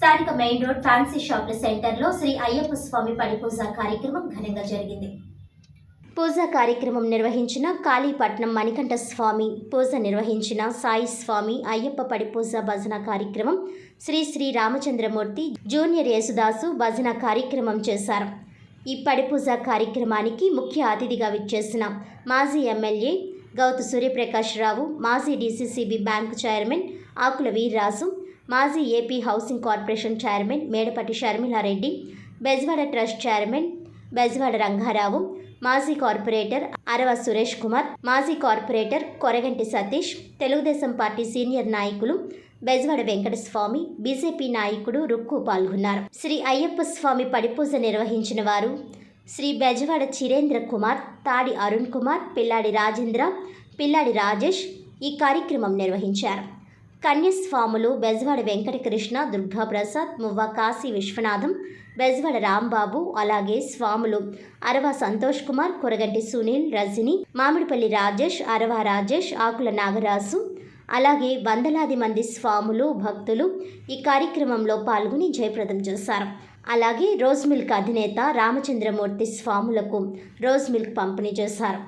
స్థానిక main road fancy షాప్ల సెంటర్లో శ్రీ అయ్యప్ప స్వామి పడి పూజ కార్యక్రమం ఘనంగా జరిగింది. పూజా కార్యక్రమం నిర్వహించిన కాళీపట్నం మణికంఠ స్వామి పూజ నిర్వహించిన సాయి స్వామి అయ్యప్ప పడిపూజ భజన కార్యక్రమం శ్రీ శ్రీ రామచంద్రమూర్తి జూనియర్ యేసుదాసు భజన కార్యక్రమం చేశారు. ఈ పడిపూజ కార్యక్రమానికి ముఖ్య అతిథిగా విచ్చేసిన మాజీ ఎమ్మెల్యే గౌతు సూర్యప్రకాష్ రావు మాజీ DCCB bank chairman Akula Veerraju మాజీ AP housing corporation chairman Medapatti Sharmila Reddy Bezawada trust chairman Bezawada Rangarao మాజీ కార్పొరేటర్ అరవ సురేష్ కుమార్ మాజీ corporator Koraganti Satish Telugu Desam party senior నాయకులు బెజవాడ వెంకటస్వామి బీజేపీ నాయకుడు రుక్కు పాల్గొన్నారు. శ్రీ అయ్యప్ప స్వామి పడిపూజ నిర్వహించిన వారు శ్రీ బెజవాడ చిరేంద్ర కుమార్ తాడి అరుణ్ కుమార్ పిల్లాడి రాజేంద్ర పిల్లాడి రాజేష్ ఈ కార్యక్రమం నిర్వహించారు. కన్యస్వాములు బెజవాడ వెంకటకృష్ణ దుర్గాప్రసాద్ మువ్వ కాశీ విశ్వనాథం బెజవాడ రాంబాబు అలాగే స్వాములు. అరవ సంతోష్ కుమార్ కొరగంటి సునీల్ రజని మామిడిపల్లి రాజేష్ అరవ రాజేష్ ఆకుల నాగరాజు అలాగే వందలాది మంది స్వాములు భక్తులు ఈ కార్యక్రమంలో పాల్గొని జయప్రదం చేశారు. అలాగే రోజ్ మిల్క్ అధినేత రామచంద్రమూర్తి స్వాములకు రోజ్ మిల్క్ పంపిణీ చేశారు.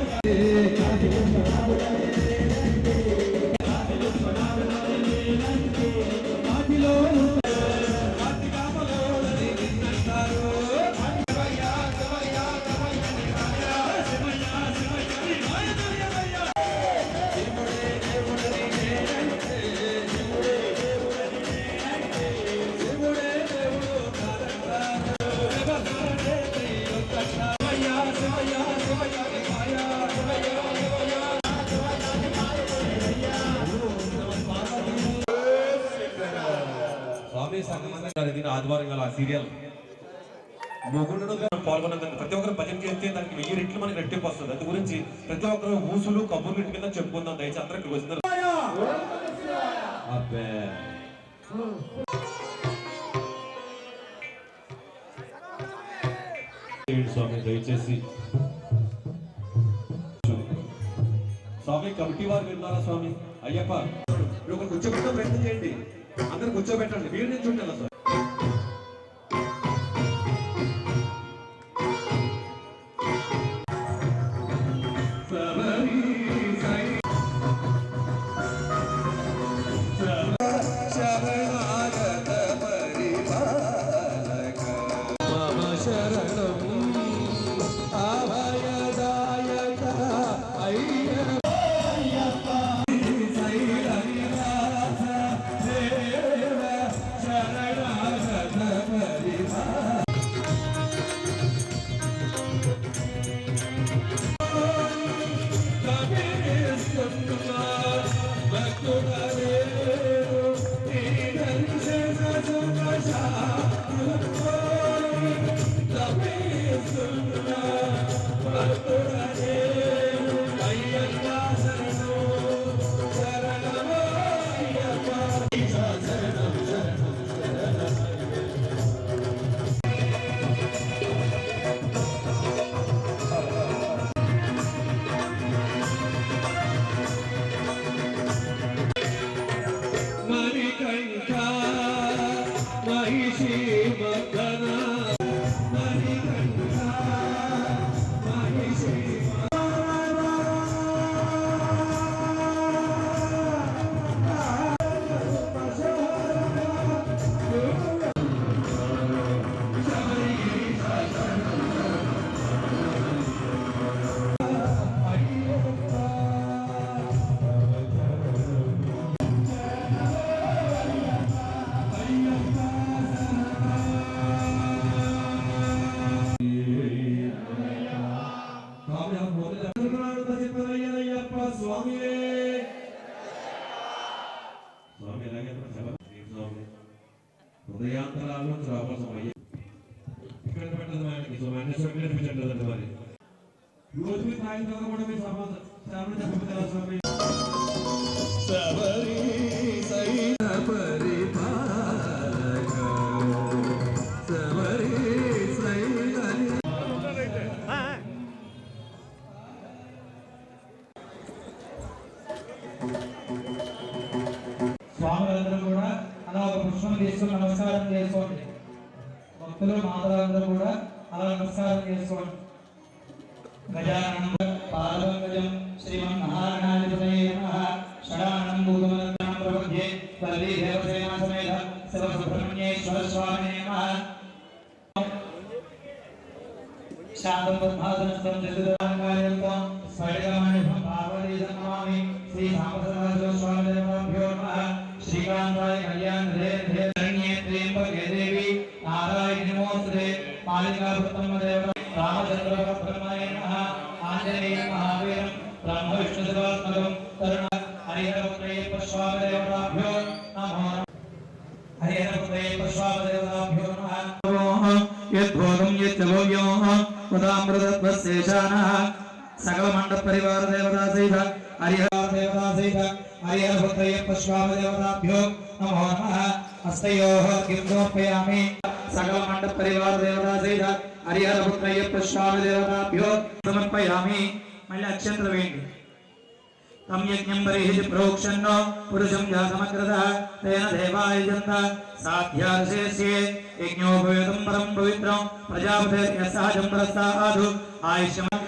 సంగమం జరిగిన ఆదివారం గల ఆ సీరియల్ మొగుడు పాల్గొన్నదాన్ని ప్రతి ఒక్కరు భజన చేస్తే దానికి వెయ్యి రెట్లు మనకి రెట్టింపు వస్తుంది. అందు గురించి ప్రతి ఒక్కరు ఊసులు కబుర్లు ఇంటి మీద చెప్పుకుందాం. దయచేసి అందరూ ఇక్కడికి అబ్బే. స్వామి దయచేసి. స్వామి కమిటీ వారు విన్నారా స్వామి? అయ్యప్ప. మీరు ఒకరు కూర్చోబెట్టే ప్రయత్నం చేయండి. అందరు కూర్చోబెట్టండి. మీరు నుంచి ఉండాలి స్వామి? హృదయాంతరాలు రావాల్సిన అయ్య ఇక్కడ పెట్టదు మనకి సో మన స్వామి నేర్పించట్లేదండి మరి రోజు మీరు తాగిన తర్వాత కూడా పుష్పం తీసుకుని నమస్కారం చేసి చేసుకోండి భక్తులు మాతలందరూ కూడా అలా నమస్కారం చేసుకోండి గజాననం పాదపంకజం శ్రీమన్నారాయణాధిపతయే నమః షడానం భూతమనంతరం ప్రపద్యే వల్లి దేవసేనా సమేత శివ సుబ్రహ్మణ్యేశ్వర స్వామినే నమః శాంతం పద్మాసనస్థం చతురాంగాయంతం స్ఫటికమణిభం పార్వతీశం నమామి శ్రీ సాంబసదాశివ స్వామి దేవాభ్యో श्रीकांताय कल्याण रे रे शरण्ये त्र्यंबके देवी नारायण नमोस्तुते मालिका प्रथम देव रामचंद्र ब्रह्मणे नमः आंजनेय महावीरं ब्रह्म विष्णु सर्वात्मकं करुणा हरिहरपुत्रे पश्वामदेवताभ्यो नमः हरिहरपुत्रे पश्वामदेवताभ्यो नमः यद्भोगं यच्च भोग्योः वदामृतत्वस्येशानः సకల మండప పరివార దేవతా సహిత హరిహర దేవతా సహిత హరిహర పుత్రయ్యప్ప స్వామి దేవతాభ్యో నమో నమః. హస్తయోః కిందోపయామి సకల మండప పరివార దేవతా సహిత హరిహర పుత్రయ్యప్ప స్వామి దేవతాభ్యో సమర్పయామి. మళ్ళీ అక్షంతలు వేయండి తం యజ్ఞం బరిహితి ప్రోక్షన్నో పురుషం జాతమగ్రతః తేన దేవాయజంత సాధ్యాశేష్యే యజ్ఞోపవేదం పరం పవిత్రం ప్రజాపతిర్యసహజం ప్రస్తాదు ఆయుష్యం నిత్యపశ్చాంగధీశినీం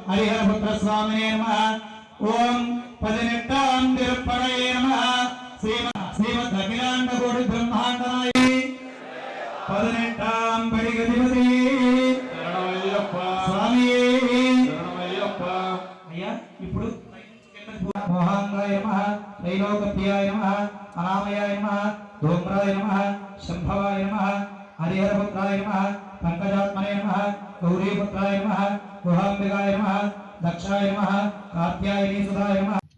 పదినందేలాం తిరుపడే నమః సప్తదశోపానష్టాన మోహిని పుత్ర స్వరూప హరిహరపుత్ర స్వామినే నమః ఓం పదినెట్టాం తిరుపడే నమః శ్రీమ శ్రీమద్ అఖిలాండ కోటి బ్రహ్మాండనాయి పదినెట్టాం పడిగధిపతి స్వామి అయ్యా ఇప్పుడు మోహాంగాయ నమ త్రైలోక్యాయ నమ అనామయాయ నమ ధూమ్రాయ నమ శంభవాయ నమ హరిహరపుత్రాయ నమ पंकजात्मने नमः गौरीपुत्राय नमः गुहाम्बिकाय नमः दक्षाय नमः कात्यायनी सुधाय नमः।